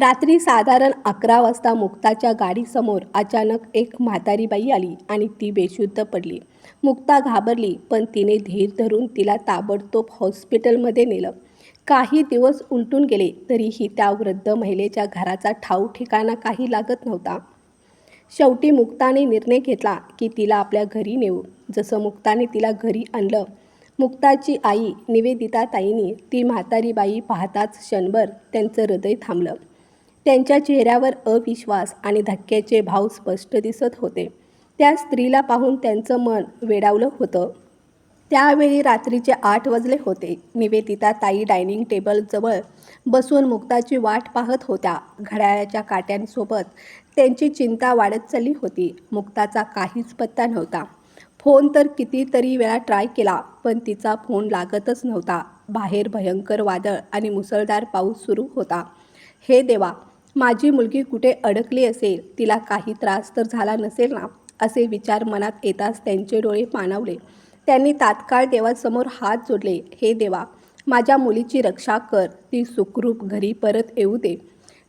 रात्री साधारण अकरा वाजता मुक्ताच्या गाडीसमोर अचानक एक म्हातारी बाई आली आणि ती बेशुद्ध पडली. मुक्ता घाबरली पण तिने धीर धरून तिला ताबडतोब हॉस्पिटलमध्ये नेलं. काही दिवस उलटून गेले तरीही त्या वृद्ध महिलेच्या घराचा ठाऊ ठिकाणा काही लागत नव्हता. शेवटी मुक्ताने निर्णय घेतला की तिला आपल्या घरी नेऊ. जसं मुक्ताने तिला घरी आणलं मुक्ताची आई निवेदिता ताईंनी ती म्हातारी बाई पाहताच क्षणभर त्यांचं हृदय थांबलं. त्यांच्या चेहऱ्यावर अविश्वास आणि धक्क्याचे भाव स्पष्ट दिसत होते. त्या स्त्रीला पाहून त्यांचं मन वेडावलं होतं. त्यावेळी रात्रीचे आठ वाजले होते. निवेदिता ताई डायनिंग टेबलजवळ बसून मुक्ताची वाट पाहत होत्या. घड्याळाच्या काट्यांसोबत त्यांची चिंता वाढत चालली होती. मुक्ताचा काहीच पत्ता नव्हता. फोन तर कितीतरी वेळा ट्राय केला पण तिचा फोन लागतच नव्हता. बाहेर भयंकर वादळ आणि मुसळधार पाऊस सुरू होता. हे देवा माझी मुलगी कुठे अडकली असेल तिला काही त्रास तर झाला नसेल ना? असे विचार मनात येताच त्यांचे डोळे पाणावले त्यांनी तात्काळ देवासमोर हात जोडले. हे देवा माझ्या मुलीची रक्षा कर. ती सुखरूप घरी परत येऊ दे.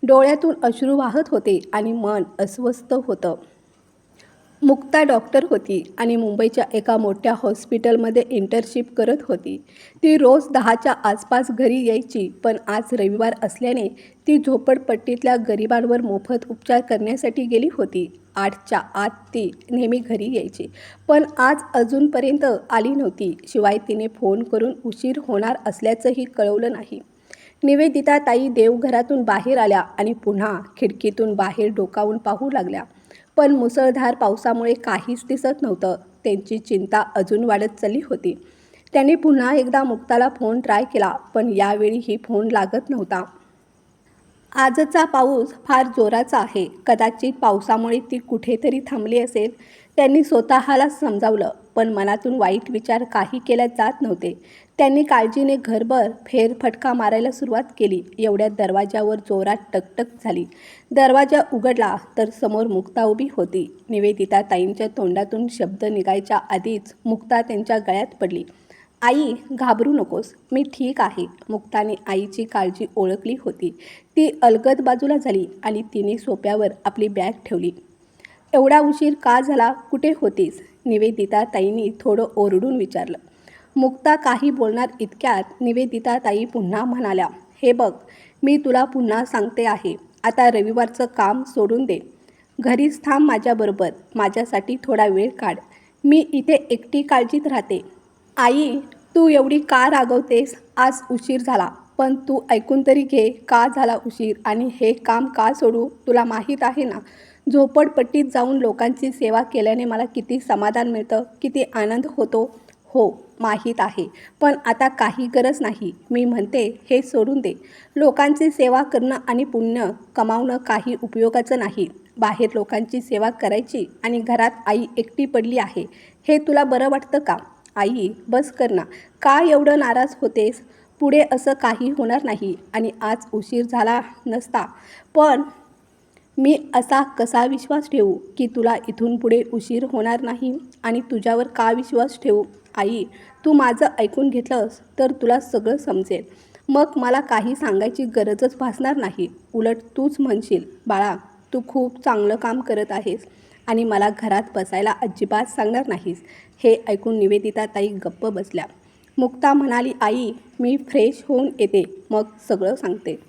डोळ्यातून अश्रू वाहत होते आणि मन अस्वस्थ होतं. मुक्ता डॉक्टर होती आणि मुंबईच्या एका मोठ्या हॉस्पिटलमध्ये इंटर्नशिप करत होती. ती रोज दहाच्या आसपास घरी यायची पण आज रविवार असल्याने ती झोपडपट्टीतल्या गरिबांवर मोफत उपचार करण्यासाठी गेली होती. आठच्या आत ती नेहमी घरी यायची पण आज अजूनपर्यंत आली नव्हती. शिवाय तिने फोन करून उशीर होणार असल्याचंही कळवलं नाही. निवेदिता ताई देवघरातून बाहेर आल्या आणि पुन्हा खिडकीतून बाहेर डोकावून पाहू लागल्या. पण मुसळधार पावसामुळे काहीच दिसत नव्हतं. त्यांची चिंता अजून वाढत चालली होती. त्यांनी पुन्हा एकदा मुक्ताला फोन ट्राय केला पण यावेळीही फोन लागत नव्हता. आजचा पाऊस फार जोराचा आहे. कदाचित पावसामुळे ती कुठेतरी थांबली असेल. त्यांनी स्वतःला समजावलं. पण मनातून वाईट विचार काही केल्या जात नव्हते. त्यांनी काळजीने घरभर फेरफटका मारायला सुरुवात केली. एवढ्यात दरवाजावर जोरात टकटक झाली. दरवाजा उघडला तर समोर मुक्ता उभी होती. निवेदिता ताईंच्या तोंडातून शब्द निघायच्या आधीच मुक्ता त्यांच्या गळ्यात पडली. आई घाबरू नकोस. मी ठीक आहे. मुक्ताने आईची काळजी ओळखली होती. ती अलगद बाजूला झाली आणि तिने सोप्यावर आपली बॅग ठेवली. एवढा उशीर का झाला? कुठे होतीस? निवेदिता ताईंनी थोडं ओरडून विचारलं. मुक्ता काही बोलणार इतक्यात निवेदिता ताई पुन्हा म्हणाल्या हे बघ मी तुला पुन्हा सांगते आहे. आता रविवारचं काम सोडून दे. घरीच थांब माझ्याबरोबर. माझ्यासाठी थोडा वेळ काढ. मी इथे एकटी काळजीत राहते. आई तू एवढी का रागवतेस? आज उशीर झाला. पण तू ऐकून तरी घे का झाला उशीर? आणि हे काम का सोडू? तुला माहीत आहे ना झोपडपट्टीत जाऊन लोकांची सेवा केल्याने मला किती समाधान मिळतं किती आनंद होतो हो माहीत आहे. पण आता काही गरज नाही. मी म्हणते हे सोडून दे. लोकांची सेवा करणं आणि पुण्य कमावणं काही उपयोगाचं नाही. बाहेर लोकांची सेवा करायची आणि घरात आई एकटी पडली आहे हे तुला बरं वाटतं का? आई बस कर ना. का एवढं नाराज होतेस? पुढे असं काही होणार नाही आणि आज उशीर झाला नसता. पण मी असा कसा विश्वास ठेवू की तुला इथून पुढे उशीर होणार नाही आणि तुझ्यावर का विश्वास ठेवू? आई तू माझं ऐकून घेतलंस तर तुला सगळं समजेल. मग मला काही सांगायची गरजच भासणार नाही. उलट तूच म्हणशील बाळा तू खूप चांगलं काम करत आहेस आणि मला घरात बसायला अजिबात सांगणार नाहीस. हे ऐकून निवेदिता ताई गप्प बसल्या. मुक्ता म्हणाली आई मी फ्रेश होऊन येते. मग सगळं सांगते.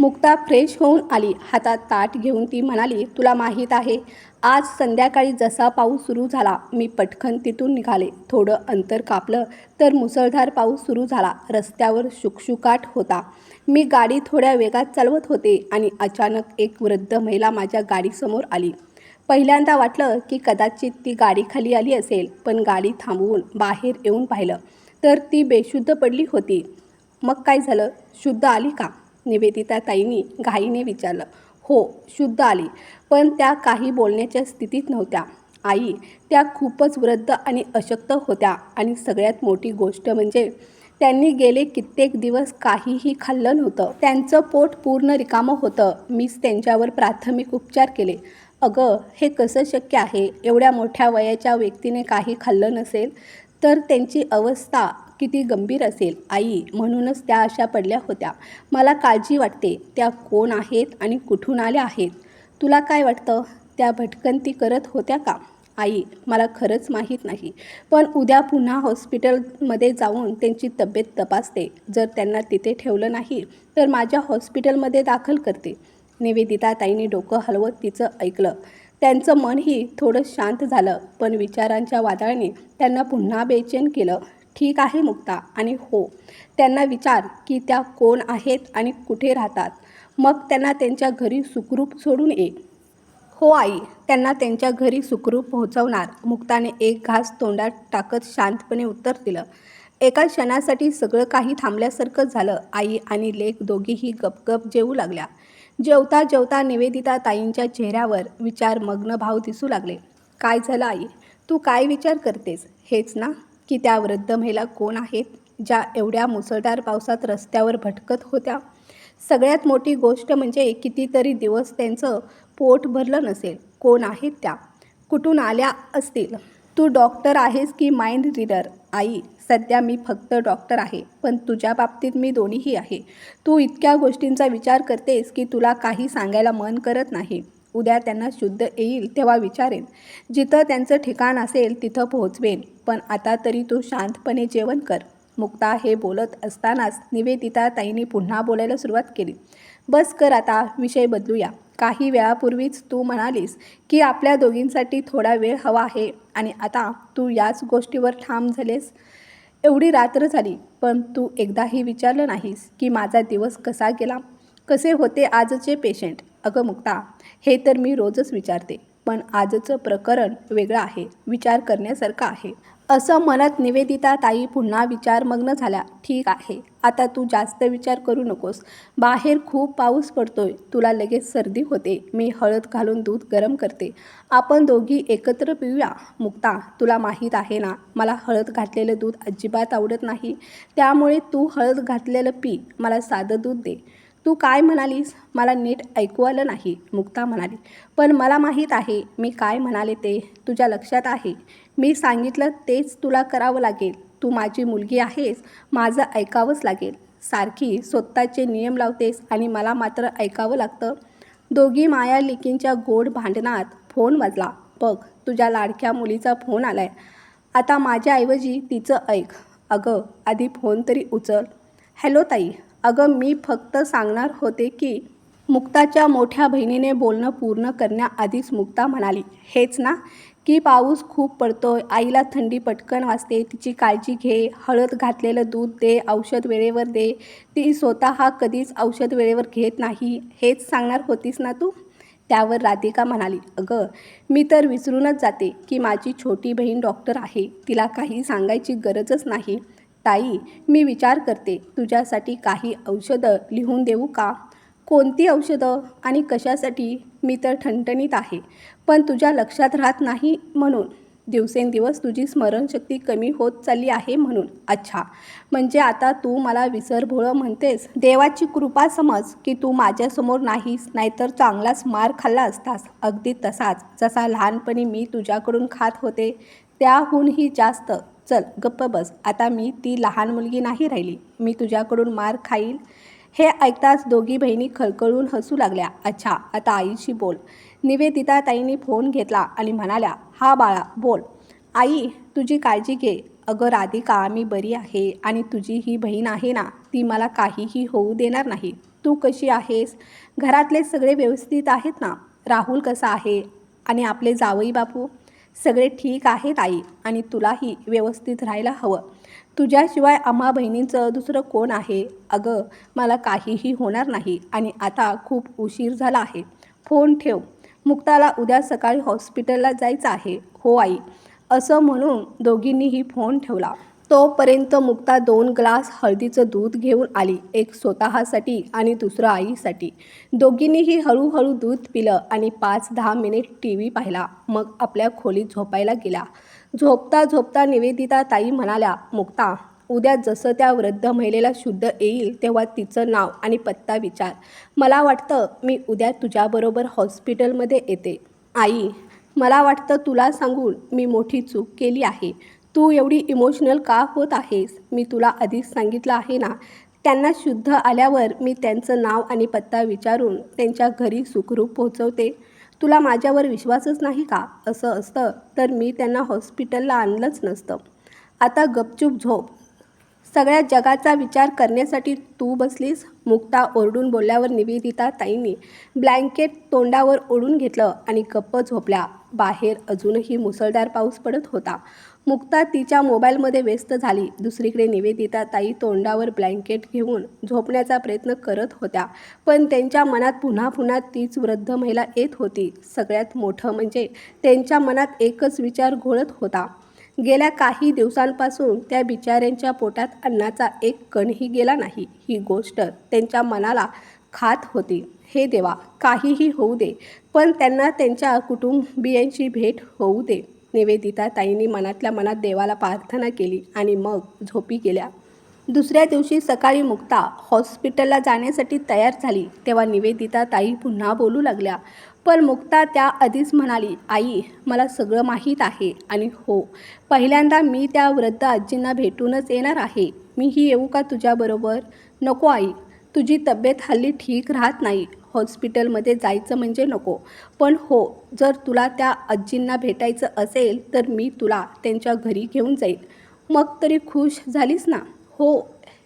मुक्ता फ्रेश होऊन आली. हातात ताट घेऊन ती म्हणाली तुला माहीत आहे आज संध्याकाळी जसा पाऊस सुरू झाला मी पटकन तिथून निघाले. थोडं अंतर कापलं तर मुसळधार पाऊस सुरू झाला. रस्त्यावर शुकशुकाट होता. मी गाडी थोड्या वेगात चालवत होते आणि अचानक एक वृद्ध महिला माझ्या गाडीसमोर आली. पहिल्यांदा वाटलं की कदाचित ती गाडी खाली आली असेल पण गाडी थांबवून बाहेर येऊन पाहिलं. तर ती बेशुद्ध पडली होती. मग काय झालं? शुद्ध आली का? निवेदिता ताईंनी घाईने विचारलं. हो शुद्ध आली. पण त्या काही बोलण्याच्या स्थितीत नव्हत्या. आई त्या खूपच वृद्ध आणि अशक्त होत्या आणि सगळ्यात मोठी गोष्ट म्हणजे त्यांनी गेले कित्येक दिवस काहीही खाल्लं नव्हतं. त्यांचं पोट पूर्ण रिकामं होतं. मीच त्यांच्यावर प्राथमिक उपचार केले. अगं हे कसं शक्य आहे? एवढ्या मोठ्या वयाच्या व्यक्तीने काही खाल्लं नसेल? तर त्यांची अवस्था किती गंभीर असेल आई म्हणूनच त्या अशा पडल्या होत्या. मला काळजी वाटते त्या कोण आहेत आणि कुठून आल्या आहेत? तुला काय वाटतं? त्या भटकंती करत होत्या का? आई मला खरंच माहीत नाही. पण उद्या पुन्हा हॉस्पिटलमध्ये जाऊन त्यांची तब्येत तपासते. जर त्यांना तिथे ठेवलं नाही तर माझ्या हॉस्पिटलमध्ये दाखल करते. निवेदिता ताईने डोकं हलवत तिचं ऐकलं. त्यांचं मनही थोडं शांत झालं पण विचारांच्या वादळाने त्यांना पुन्हा बेचैन केलं. ठीक आहे मुक्ता. आणि हो त्यांना विचार की त्या कोण आहेत आणि कुठे राहतात. मग त्यांना त्यांच्या घरी सुखरूप सोडून ये. हो आई त्यांना त्यांच्या घरी सुखरूप पोहोचवणार. मुक्ताने एक घास तोंडात टाकत शांतपणे उत्तर दिलं. एका क्षणासाठी सगळं काही थांबल्यासारखं झालं. आई आणि लेक दोघीही गपगप जेवू लागल्या. जेवता जेवता निवेदिता ताईंच्या चेहऱ्यावर विचारमग्न भाव दिसू लागले. काय झालं आई? तू काय विचार करतेस? हेच ना? की त्या वृद्ध महिला कोण आहेत ज्या एवढ्या मुसळधार पावसात रस्त्यावर भटकत होत्या? सगळ्यात मोठी गोष्ट म्हणजे कितीतरी दिवस त्यांचं पोट भरलं नसेल. कोण आहेत त्या? कुठून आल्या असतील? तू डॉक्टर आहेस की माइंड रीडर? आई सध्या मी फक्त डॉक्टर आहे पण तुझ्या बाबतीत मी दोन्हीही आहे. तू इतक्या गोष्टींचा विचार करतेस की तुला काही सांगायला मन करत नाही. उद्या त्यांना शुद्ध येईल तेव्हा विचारेन. जिथं त्यांचं ठिकाण असेल तिथं पोहोचवेन. पण आता तरी तू शांतपणे जेवण कर. मुक्ता हे बोलत असतानाच निवेदिता ताईंनी पुन्हा बोलायला सुरुवात केली. बस कर आता विषय बदलूया. काही वेळापूर्वीच तू म्हणालीस की आपल्या दोघींसाठी थोडा वेळ हवा आहे आणि आता तू याच गोष्टीवर ठाम झालेस. एवढी रात्र झाली पण तू एकदाही विचारलं नाहीस की माझा दिवस कसा गेला? कसे होते आजचे पेशंट अगं मुक्ता हे तर मी रोजच विचारते पण आजचं प्रकरण वेगळं आहे विचार करण्यासारखं आहे. असं म्हणत निवेदिता ताई पुन्हा विचारमग्न झाल्या ठीक आहे आता तू जास्त विचार करू नकोस. बाहेर खूप पाऊस पडतोय तुला लगेच सर्दी होते मी हळद घालून दूध गरम करते. आपण दोघी एकत्र पिऊया. मुक्ता तुला माहीत आहे ना मला हळद घातलेलं दूध अजिबात आवडत नाही त्यामुळे तू हळद घातलेलं पी मला साधं दूध दे. तू काय म्हणालीस? मला नीट ऐकू आलं नाही मुक्ता म्हणाली. पण मला माहीत आहे मी काय म्हणाले ते तुझ्या लक्षात आहे. मी सांगितलं तेच तुला करावं लागेल. तू माझी मुलगी आहेस माझं ऐकावंच लागेल. सारखी स्वतःचे नियम लावतेस आणि मला मात्र ऐकावं लागतं. दोघी माया लेकींच्या गोड भांडणात फोन वाजला. बघ तुझ्या लाडक्या मुलीचा फोन आलाय. आता माझ्याऐवजी तिचं ऐक. अगं आधी फोन तरी उचल. हॅलो ताई. अगं मी फक्त सांगणार होते की मुक्ताच्या मोठ्या बहिणीने बोलणं पूर्ण करण्याआधीच मुक्ता म्हणाली हेच ना की पाऊस खूप पडतोय आईला थंडी पटकन वाजते तिची काळजी घे हळद घातलेलं दूध दे औषध वेळेवर दे ती स्वतः कधीच औषध वेळेवर घेत नाही हेच सांगणार होतीस ना तू? त्यावर राधिका म्हणाली अगं मी तर विसरूनच जाते की माझी छोटी बहीण डॉक्टर आहे तिला काही सांगायची गरजच नाही ताई मी विचार करते तुझ्यासाठी काही औषधं लिहून देऊ का? कोणती औषधं आणि कशासाठी? मी तर ठणठणीत आहे पण तुझ्या लक्षात राहत नाही म्हणून दिवसेंदिवस तुझी स्मरणशक्ती कमी होत चालली आहे म्हणून. अच्छा. म्हणजे आता तू मला विसरभोळं म्हणतेस. देवाची कृपा समज की तू माझ्यासमोर नाहीस नाहीतर चांगलाच मार खाल्ला असतास. अगदी तसाच. जसा लहानपणी मी तुझ्याकडून खात होते त्याहूनही जास्त. चल गप्प बस. आता मी ती लहान मुलगी नाही राहिली. मी तुझ्याकडून मार खाईल हे ऐकताच दोघी बहिणी खळखळून हसू लागल्या. अच्छा आता आईशी बोल. निवेदिता ताईंनी फोन घेतला आणि म्हणाल्या हा बाळा बोल. आई तुझी काळजी घे. अगं राधिका मी बरी आहे आणि तुझी ही बहीण आहे ना ती मला काहीही होऊ देणार नाही. तू कशी आहेस? घरातले सगळे व्यवस्थित आहेत ना? राहुल कसा आहे? आणि आपले जावई बापू? सगळे ठीक आहेत आई. आणि तुलाही व्यवस्थित राहायला हवं. तुझ्याशिवाय आम्हा बहिणींचं दुसरं कोण आहे? अगं मला काहीही होणार नाही आणि आता खूप उशीर झाला आहे. फोन ठेव. मुक्ताला उद्या सकाळी हॉस्पिटलला जायचं आहे. हो आई. असं म्हणून दोघींनीही फोन ठेवला. तोपर्यंत मुक्ता दोन ग्लास हळदीचं दूध घेऊन आली एक स्वतःसाठी आणि दुसरं आईसाठी. दोघींनीही हळूहळू दूध पिलं आणि पाच दहा मिनिट टी व्ही पाहिला. मग आपल्या खोलीत झोपायला गेला. झोपता झोपता निवेदिता ताई म्हणाल्या मुक्ता उद्या जसं त्या वृद्ध महिलेला शुद्ध येईल तेव्हा तिचं नाव आणि पत्ता विचार. मला वाटतं मी उद्या तुझ्याबरोबर हॉस्पिटलमध्ये येते. आई मला वाटतं तुला सांगून मी मोठी चूक केली आहे. तू एवढी इमोशनल का होत आहेस? मी तुला आधीच सांगितलं आहे ना? त्यांना शुद्ध आल्यावर मी त्यांचं नाव आणि पत्ता विचारून त्यांच्या घरी सुखरूप पोहोचवते. तुला माझ्यावर विश्वासच नाही का? असं असतं तर मी त्यांना हॉस्पिटलला आणलंच नसतं. आता गपचूप झोप. सगळ्या जगाचा विचार करण्यासाठी तू बसलीस? मुक्ता ओरडून बोलल्यावर निवेदिता ताईंनी ब्लँकेट तोंडावर ओढून घेतलं आणि गप्प झोपल्या. बाहेर अजूनही मुसळधार पाऊस पडत होता. मुक्ता तिच्या मोबाईलमध्ये व्यस्त झाली. दुसरीकडे निवेदिता ताई तोंडावर ब्लँकेट घेऊन झोपण्याचा प्रयत्न करत होत्या. पण त्यांच्या मनात पुन्हा पुन्हा तीच वृद्ध महिला येत होती. सगळ्यात मोठं म्हणजे त्यांच्या मनात एकच विचार घोळत होता. गेल्या काही दिवसांपासून त्या बिचाऱ्यांच्या पोटात अन्नाचा एक कणही गेला नाही. ही गोष्ट त्यांच्या मनाला खात होती. हे देवा काहीही होऊ दे पण त्यांना त्यांच्या कुटुंबियांची भेट होऊ दे. निवेदिता ताईंनी मनातल्या मनात देवाला प्रार्थना केली आणि मग झोपी गेल्या. दुसऱ्या दिवशी सकाळी मुक्ता हॉस्पिटलला जाण्यासाठी तयार झाली. तेव्हा निवेदिता ताई पुन्हा बोलू लागल्या. पण मुक्ता त्या आधीच म्हणाली आई मला सगळं माहीत आहे आणि हो पहिल्यांदा मी त्या वृद्ध आजींना भेटूनच येणार आहे. मीही येऊ का तुझ्याबरोबर नको आई. तुझी तब्येत हल्ली ठीक राहत नाही. हॉस्पिटलमध्ये जायचं म्हणजे नको. पण हो जर तुला त्या आजींना भेटायचं असेल तर मी तुला त्यांच्या घरी घेऊन जाईल मग तरी खुश झालीस ना? हो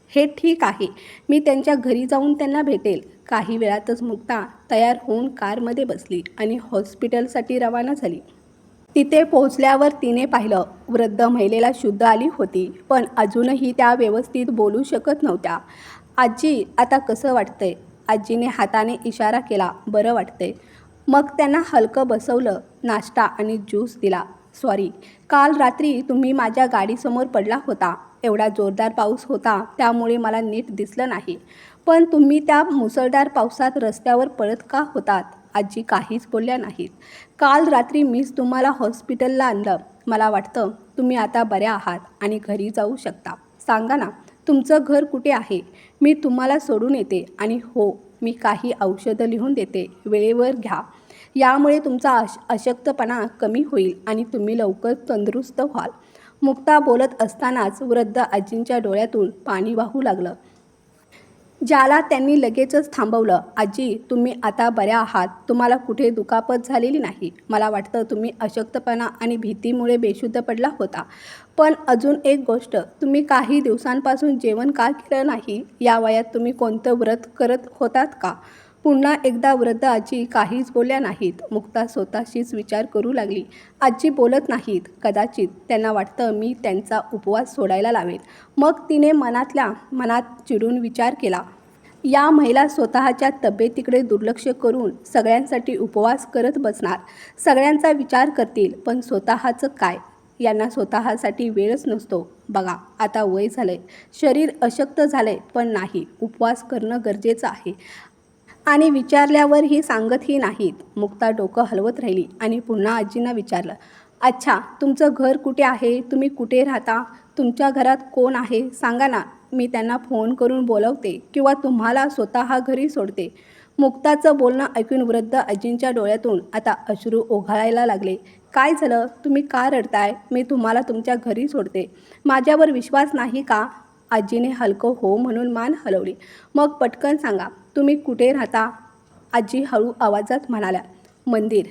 हे ठीक आहे. मी त्यांच्या घरी जाऊन त्यांना भेटेल. काही वेळातच मुक्ता तयार होऊन कारमध्ये बसली आणि हॉस्पिटलसाठी रवाना झाली. तिथे पोहोचल्यावर तिने पाहिलं वृद्ध महिलेला शुद्ध आली होती पण अजूनही त्या व्यवस्थित बोलू शकत नव्हत्या. आजी आता कसं वाटतंय? आजीने हाताने इशारा केला बरं वाटतंय. मग त्यांना हलकं बसवलं नाश्ता आणि ज्यूस दिला. सॉरी काल रात्री तुम्ही माझ्या गाडीसमोर पडला होता. एवढा जोरदार पाऊस होता त्यामुळे मला नीट दिसलं नाही. पण तुम्ही त्या मुसळधार पावसात रस्त्यावर पळत का होतात? आजी काहीच बोलल्या नाहीत. काल रात्री मीच तुम्हाला हॉस्पिटलला आणलं. मला वाटतं तुम्ही आता बऱ्या आहात आणि घरी जाऊ शकता. सांगा ना तुमचं घर कुठे आहे? मी तुम्हाला सोडून येते आणि हो मी काही औषधं लिहून देते. वेळेवर घ्या. यामुळे तुमचा अश अशक्तपणा कमी होईल आणि तुम्ही लवकर तंदुरुस्त व्हाल. मुक्ता बोलत असतानाच वृद्ध आजींच्या डोळ्यातून पाणी वाहू लागलं. ज्याला त्यांनी लगेचच थांबवलं आजी तुम्ही आता बऱ्या आहात. तुम्हाला कुठे दुखापत झालेली नाही. मला वाटतं तुम्ही अशक्तपणा आणि भीतीमुळे बेशुद्ध पडला होता. पण अजून एक गोष्ट. तुम्ही काही दिवसांपासून जेवण का केलं नाही? या वयात तुम्ही कोणतं व्रत करत होतात का? पुन्हा एकदा वृद्ध आजी काहीच बोलल्या नाहीत. मुक्ता स्वतःशीच विचार करू लागली. आजी बोलत नाहीत. कदाचित त्यांना वाटतं मी त्यांचा उपवास सोडायला लावेल मग तिने मनातल्या मनात चिडून विचार केला. या महिला स्वतःच्या तब्येतीकडे दुर्लक्ष करून सगळ्यांसाठी उपवास करत बसणार. सगळ्यांचा विचार करतील पण स्वतःचं काय? यांना स्वतःसाठी वेळच नसतो. बघा आता वय झालंय. शरीर अशक्त झालंय पण नाही. उपवास करणं गरजेचं आहे. आणि विचारल्यावरही सांगतही नाहीत. मुक्ता डोकं हलवत राहिली आणि पुन्हा आजींना विचारलं अच्छा तुमचं घर कुठे आहे? तुम्ही कुठे राहता? तुमच्या घरात कोण आहे? सांगा ना मी त्यांना फोन करून बोलवते किंवा तुम्हाला स्वतः घरी सोडते. मुक्ताचं बोलणं ऐकून वृद्ध आजींच्या डोळ्यातून आता अश्रू ओघाळायला लागले. काय झालं? तुम्ही का रडताय? मी तुम्हाला तुमच्या घरी सोडते. माझ्यावर विश्वास नाही का? आजीने हलकं हो म्हणून मान हलवली. मग पटकन सांगा तुम्ही कुठे राहता? आजी हळू आवाजात म्हणाल्या मंदिर.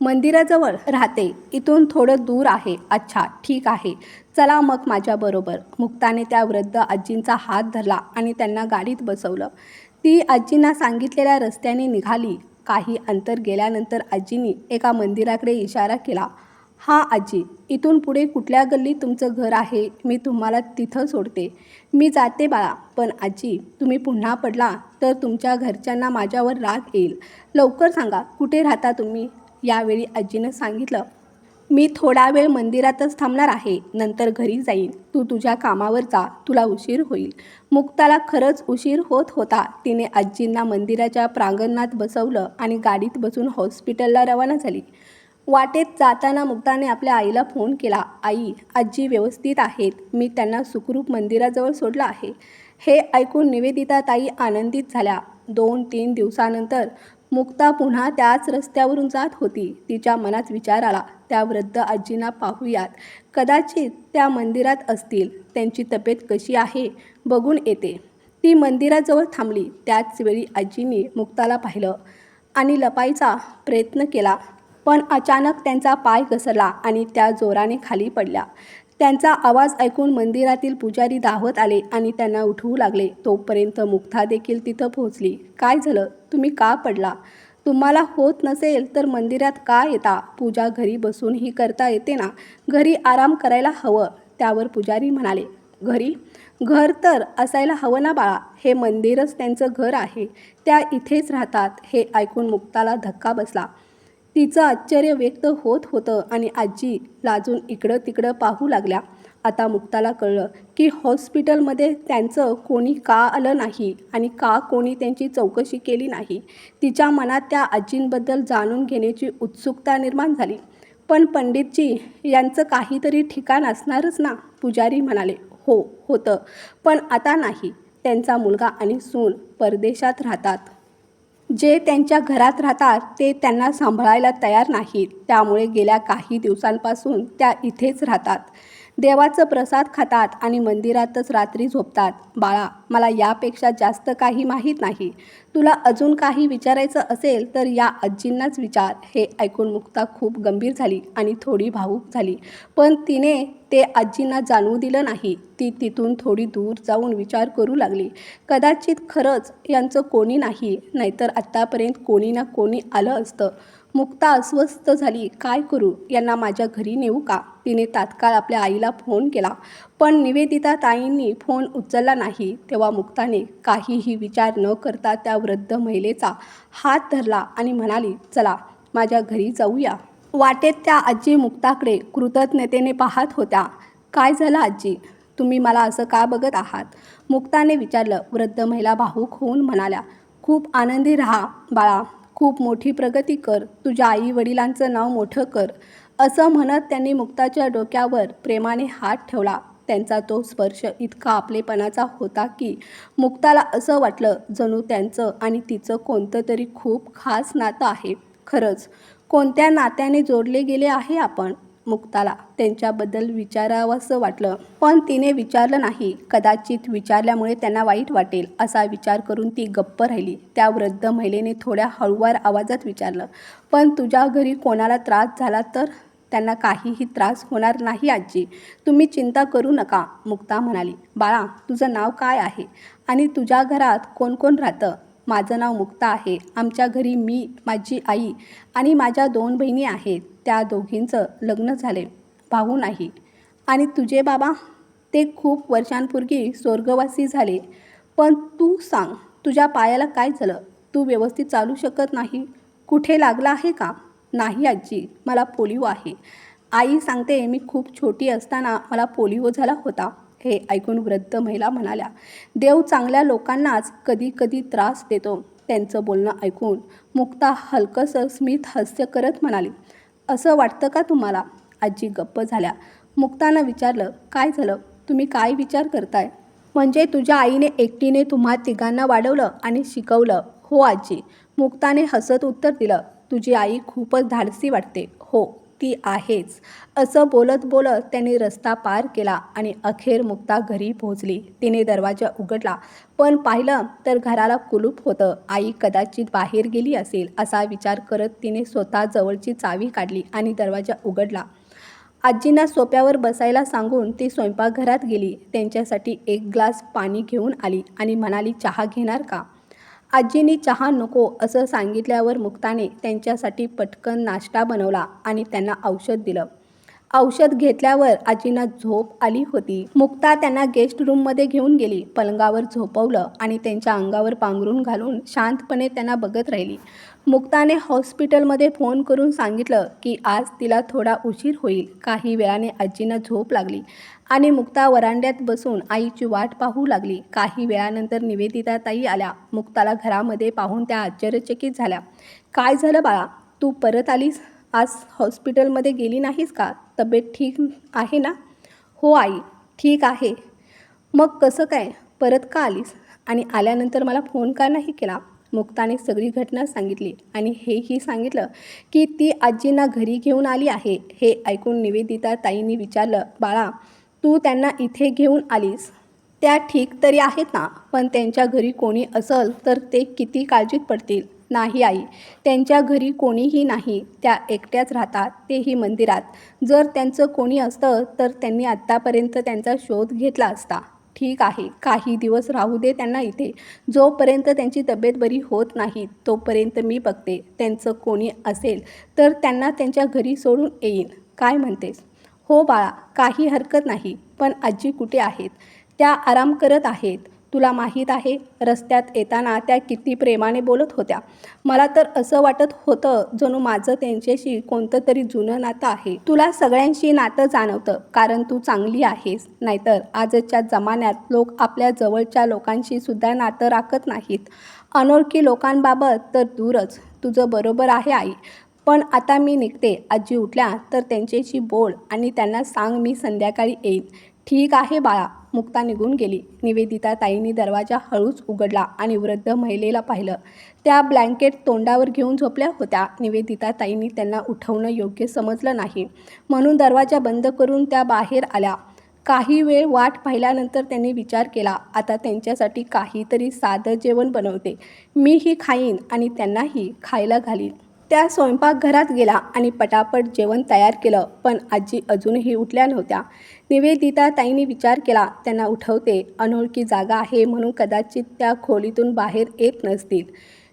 मंदिराजवळ राहते. इथून थोडं दूर आहे. अच्छा ठीक आहे. चला मग माझ्याबरोबर मुक्ताने त्या वृद्ध आजींचा हात धरला आणि त्यांना गाडीत बसवलं. ती आजींना सांगितलेल्या रस्त्याने निघाली. काही अंतर गेल्यानंतर आजींनी एका मंदिराकडे इशारा केला. हां आजी इथून पुढे कुठल्या गल्लीत तुमचं घर आहे मी तुम्हाला तिथं सोडते. मी जाते बाळा पण आजी तुम्ही पुन्हा पडला तर तुमच्या घरच्यांना माझ्यावर राग येईल. लवकर सांगा कुठे राहता तुम्ही? यावेळी आजीनं सांगितलं मी थोडा वेळ मंदिरातच थांबणार आहे नंतर घरी जाईन. तू तुझ्या कामावर जा तुला उशीर होईल. मुक्ताला खरंच उशीर होत होता. तिने आजींना मंदिराच्या प्रांगणात बसवलं आणि गाडीत बसून हॉस्पिटलला रवाना झाली. वाटेत जाताना मुक्ताने आपल्या आईला फोन केला आई आजी व्यवस्थित आहेत. मी त्यांना सुखरूप मंदिराजवळ सोडलं आहे. हे ऐकून निवेदिता ताई आनंदित झाल्या. दोन तीन दिवसानंतर मुक्ता पुन्हा त्याच रस्त्यावरून जात होती. तिच्या मनात विचार आला त्या वृद्ध आजींना पाहूयात. कदाचित त्या मंदिरात असतील. त्यांची तब्येत कशी आहे? बघून येते. ती मंदिराजवळ थांबली. त्याच वेळी मुक्ताला पाहिलं आणि लपायचा प्रयत्न केला. पण अचानक त्यांचा पाय घसरला आणि त्या जोराने खाली पडल्या. त्यांचा आवाज ऐकून मंदिरातील पुजारी धावत आले आणि त्यांना उठवू लागले. तोपर्यंत मुक्ता देखील तिथं पोहोचली. काय झालं? तुम्ही का पडला? तुम्हाला होत नसेल तर मंदिरात का येता? पूजा घरी बसूनही करता येते ना? घरी आराम करायला हवं त्यावर पुजारी म्हणाले. घरी? घर तर असायला हवं ना बाळा? हे मंदिरच त्यांचं घर आहे. त्या इथेच राहतात हे ऐकून मुक्ताला धक्का बसला. तिचं आश्चर्य व्यक्त होत होतं आणि आजी लाजून इकडं तिकडं पाहू लागल्या. आता मुक्ताला कळलं की हॉस्पिटलमध्ये त्यांचं कोणी का आलं नाही आणि का कोणी त्यांची चौकशी केली नाही. तिच्या मनात त्या आजींबद्दल जाणून घेण्याची उत्सुकता निर्माण झाली. पण पंडितजी यांचं काहीतरी ठिकाण असणारच ना? पुजारी म्हणाले. हो होतं. पण आता नाही. त्यांचा मुलगा आणि सून परदेशात राहतात. जे त्यांच्या घरात राहतात ते त्यांना सांभाळायला तयार नाहीत. त्यामुळे गेल्या काही दिवसांपासून त्या इथेच राहतात. देवाचं प्रसाद खातात आणि मंदिरातच रात्री झोपतात. बाळा मला यापेक्षा जास्त काही माहीत नाही. तुला अजून काही विचारायचं असेल तर या आजींनाच विचार. हे ऐकून मुक्ता खूप गंभीर झाली आणि थोडी भावूक झाली. पण तिने ते आजींना जाणवू दिलं नाही. ती तिथून थोडी दूर जाऊन विचार करू लागली. कदाचित खरंच यांचं कोणी नाही नाहीतर आत्तापर्यंत कोणी ना कोणी आलं असतं. मुक्ता अस्वस्थ झाली. काय करू? यांना माझ्या घरी नेऊ का? तिने तात्काळ आपल्या आईला फोन केला. पण निवेदिता ताईंनी फोन उचलला नाही. तेव्हा मुक्ताने काहीही विचार न करता त्या वृद्ध महिलेचा हात धरला आणि म्हणाली चला माझ्या घरी जाऊया. वाटेत त्या आजी मुक्ताकडे कृतज्ञतेने पाहत होत्या. काय झालं आजी? तुम्ही मला असं का बघत आहात? मुक्ताने विचारलं. वृद्ध महिला भाऊक होऊन म्हणाल्या खूप आनंदी राहा बाळा. खूप मोठी प्रगती कर. तुझ्या आई वडिलांचं नाव मोठं कर. असं म्हणत त्यांनी मुक्ताच्या डोक्यावर प्रेमाने हात ठेवला. त्यांचा तो स्पर्श इतका आपलेपणाचा होता की मुक्ताला असं वाटलं जणू त्यांचं आणि तिचं कोणतं तरी खूप खास नातं आहे. खरंच कोणत्या नात्याने जोडले गेले आहे आपण? मुक्ताला त्यांच्याबद्दल विचारावंसं वाटलं. पण तिने विचारलं नाही. कदाचित विचारल्यामुळे त्यांना वाईट वाटेल असा विचार करून ती गप्प राहिली. त्या वृद्ध महिलेने थोड्या हळूवार आवाजात विचारलं पण तुझ्या घरी कोणाला त्रास झाला तर? त्यांना काहीही त्रास होणार नाही आजी. तुम्ही चिंता करू नका मुक्ता म्हणाली. बाळा तुझं नाव काय आहे? आणि तुझ्या घरात कोण कोण राहतं? माझं नाव मुक्ता आहे. आमच्या घरी मी माझी आई आणि माझ्या दोन बहिणी आहेत. त्या दोघींचं लग्न झाले. भाऊ नाही. आणि तुझे बाबा? ते खूप वर्षांपूर्वी स्वर्गवासी झाले. पण तू सांग तुझ्या पायाला काय झालं? तू व्यवस्थित चालू शकत नाही. कुठे लागला आहे का? नाही आजी मला पोलिओ आहे. आई सांगते मी खूप छोटी असताना मला पोलिओ झाला होता. हे ऐकून वृद्ध महिला म्हणाल्या देव चांगल्या लोकांनाच कधी कधी त्रास देतो त्यांचं बोलणं ऐकून मुक्ता हलकंसं स्मित हास्य करत म्हणाली असं वाटतं का तुम्हाला? आजी गप्प झाल्या. मुक्तानं विचारलं काय झालं? तुम्ही काय विचार करताय? म्हणजे तुझ्या आईने एकटीने तुम्हा तिघांना वाढवलं आणि शिकवलं. हो आजी. मुक्ताने हसत उत्तर दिलं तुझी आई खूपच धाडसी वाटते. हो. ती आहेच. असं बोलत बोलत त्यांनी रस्ता पार केला आणि अखेर मुक्ता घरी पोहोचली. तिने दरवाजा उघडला. पण पाहिलं तर घराला कुलूप होतं. आई कदाचित बाहेर गेली असेल असा विचार करत तिने स्वतः जवळची चावी काढली आणि दरवाजा उघडला. आजींना सोप्यावर बसायला सांगून ती स्वयंपाकघरात गेली. त्यांच्यासाठी एक ग्लास पाणी घेऊन आली आणि म्हणाली चहा घेणार का? आजींनी चहा नको असं सांगितल्यावर मुक्ताने त्यांच्यासाठी पटकन नाश्ता बनवला आणि त्यांना औषध दिलं. औषध घेतल्यावर आजींना झोप आली होती. मुक्ता त्यांना गेस्ट रूममध्ये घेऊन गेली. पलंगावर झोपवलं आणि त्यांच्या अंगावर पांघरून घालून शांतपणे त्यांना बघत राहिली. मुक्ताने हॉस्पिटलमध्ये फोन करून सांगितलं की आज तिला थोडा उशीर होईल. काही वेळाने आजींना झोप लागली आणि मुक्ता वरांड्यात बसून आईची वाट पाहू लागली. काही वेळानंतर निवेदिता ताई आल्या. मुक्ताला घरामध्ये पाहून त्या आश्चर्यचकित झाल्या. काय झालं बाळा? तू परत आलीस? आज हॉस्पिटलमध्ये गेली नाहीस का? तब्येत ठीक आहे ना? हो आई ठीक आहे. मग कसं काय? परत का आलीस? आणि आल्यानंतर मला फोन का नाही केला? मुक्ताने सगळी घटना सांगितली. आणि हेही सांगितलं की ती आजींना घरी घेऊन आली आहे. हे ऐकून निवेदिता ताईंनी विचारलं बाळा तू त्यांना इथे घेऊन आलीस. त्या ठीक तरी आहेत ना? पण त्यांच्या घरी कोणी असल तर ते किती काळजीत पडतील? नाही आई. त्यांच्या घरी कोणीही नाही. त्या एकट्याच राहतात तेही मंदिरात. जर त्यांचं कोणी असतं तर त्यांनी आत्तापर्यंत त्यांचा शोध घेतला असता. ठीक आहे काही दिवस राहू दे त्यांना इथे. जोपर्यंत त्यांची तब्येत बरी होत नाही तोपर्यंत मी बघते त्यांचं कोणी असेल तर त्यांना त्यांच्या घरी सोडून येईन. काय म्हणतेस? हो बाळा काही हरकत नाही पण आजी कुठे आहेत? त्या आराम करत आहेत. तुला माहीत आहे रस्त्यात येताना त्या किती प्रेमाने बोलत होत्या. मला तर असं वाटत होतं जणू माझं त्यांच्याशी कोणतं तरी जुनं नातं आहे. तुला सगळ्यांशी नातं जाणवतं कारण तू चांगली आहेस. नाहीतर आजच्या जमान्यात लोक आपल्या जवळच्या लोकांशी सुद्धा नातं राखत नाहीत. अनोळखी लोकांबाबत तर दूरच. तुझं बरोबर आहे आई. पण आता मी निघते. आजी उठल्या तर त्यांच्याशी बोल आणि त्यांना सांग मी संध्याकाळी येईन. ठीक आहे बाळा. मुक्ता निघून गेली. निवेदिता ताईंनी दरवाजा हळूच उघडला आणि वृद्ध महिलेला पाहिलं. त्या ब्लँकेट तोंडावर घेऊन झोपल्या होत्या. निवेदिता ताईंनी त्यांना उठवणं योग्य समजलं नाही. म्हणून दरवाजा बंद करून त्या बाहेर आल्या. काही वेळ वाट पाहिल्यानंतर त्यांनी विचार केला. आता त्यांच्यासाठी काहीतरी साधं जेवण बनवते. मीही खाईन आणि त्यांनाही खायला घालीन. त्या स्वयंपाकघरात गेला आणि पटापट जेवण तयार केलं पण आजी अजूनही उठल्या नव्हत्या. निवेदिता ताईंनी विचार केला त्यांना उठवते. अनोळखी जागा आहे म्हणून कदाचित त्या खोलीतून बाहेर येत नसतील.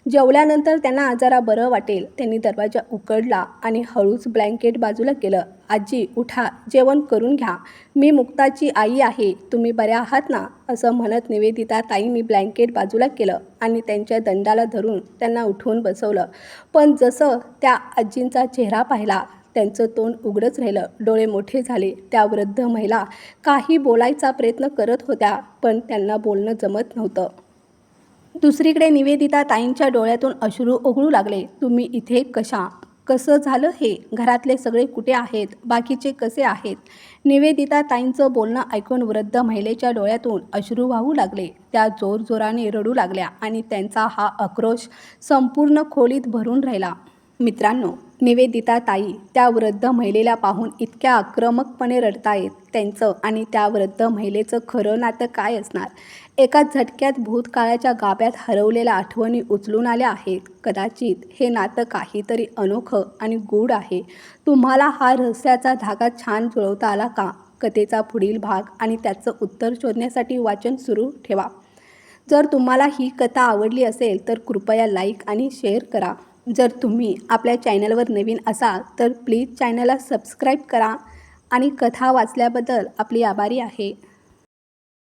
जेवल्यानंतर त्यांना जरा बरं वाटेल. त्यांनी दरवाजा उकडला आणि हळूच ब्लँकेट बाजूला केलं. आजी उठा जेवण करून घ्या. मी मुक्ताची आई आहे. तुम्ही बऱ्या आहात ना? असं म्हणत निवेदिता ताईंनी ब्लँकेट बाजूला केलं आणि त्यांच्या दंडाला धरून त्यांना उठवून बसवलं. पण जसं त्या आजींचा चेहरा पाहिला त्यांचं तोंड उघडच राहिलं. डोळे मोठे झाले. त्या वृद्ध महिला काही बोलायचा प्रयत्न करत होत्या पण त्यांना बोलणं जमत नव्हतं. दुसरीकडे निवेदिता ताईंच्या डोळ्यातून अश्रू ओघळू लागले. तुम्ही इथे कशा? कसं झालं हे? घरातले सगळे कुठे आहेत? बाकीचे कसे आहेत? निवेदिता ताईंचं बोलणं ऐकून वृद्ध महिलेच्या डोळ्यातून अश्रू वाहू लागले. त्या जोरजोराने रडू लागल्या आणि त्यांचा हा आक्रोश संपूर्ण खोलीत भरून राहिला. मित्रांनो निवेदिता ताई त्या वृद्ध महिलेला पाहून इतक्या आक्रमकपणे रडतायत त्यांचं आणि त्या वृद्ध महिलेचं खरं नातं काय असणार? एका झटक्यात भूतकाळाच्या गाब्यात हरवलेल्या आठवणी उचलून आल्या आहेत. कदाचित हे नातं काहीतरी अनोखं आणि गूढ आहे. तुम्हाला हा रहस्याचा धागा छान जुळवता आला का? कथेचा पुढील भाग आणि त्याचं उत्तर शोधण्यासाठी वाचन सुरू ठेवा. जर तुम्हाला ही कथा आवडली असेल तर कृपया लाईक आणि शेअर करा. जर तुम्ही आपल्या चॅनलवर नवीन असाल तर प्लीज चॅनलला सबस्क्राईब करा आणि कथा वाचल्याबद्दल आपली आभारी आहे.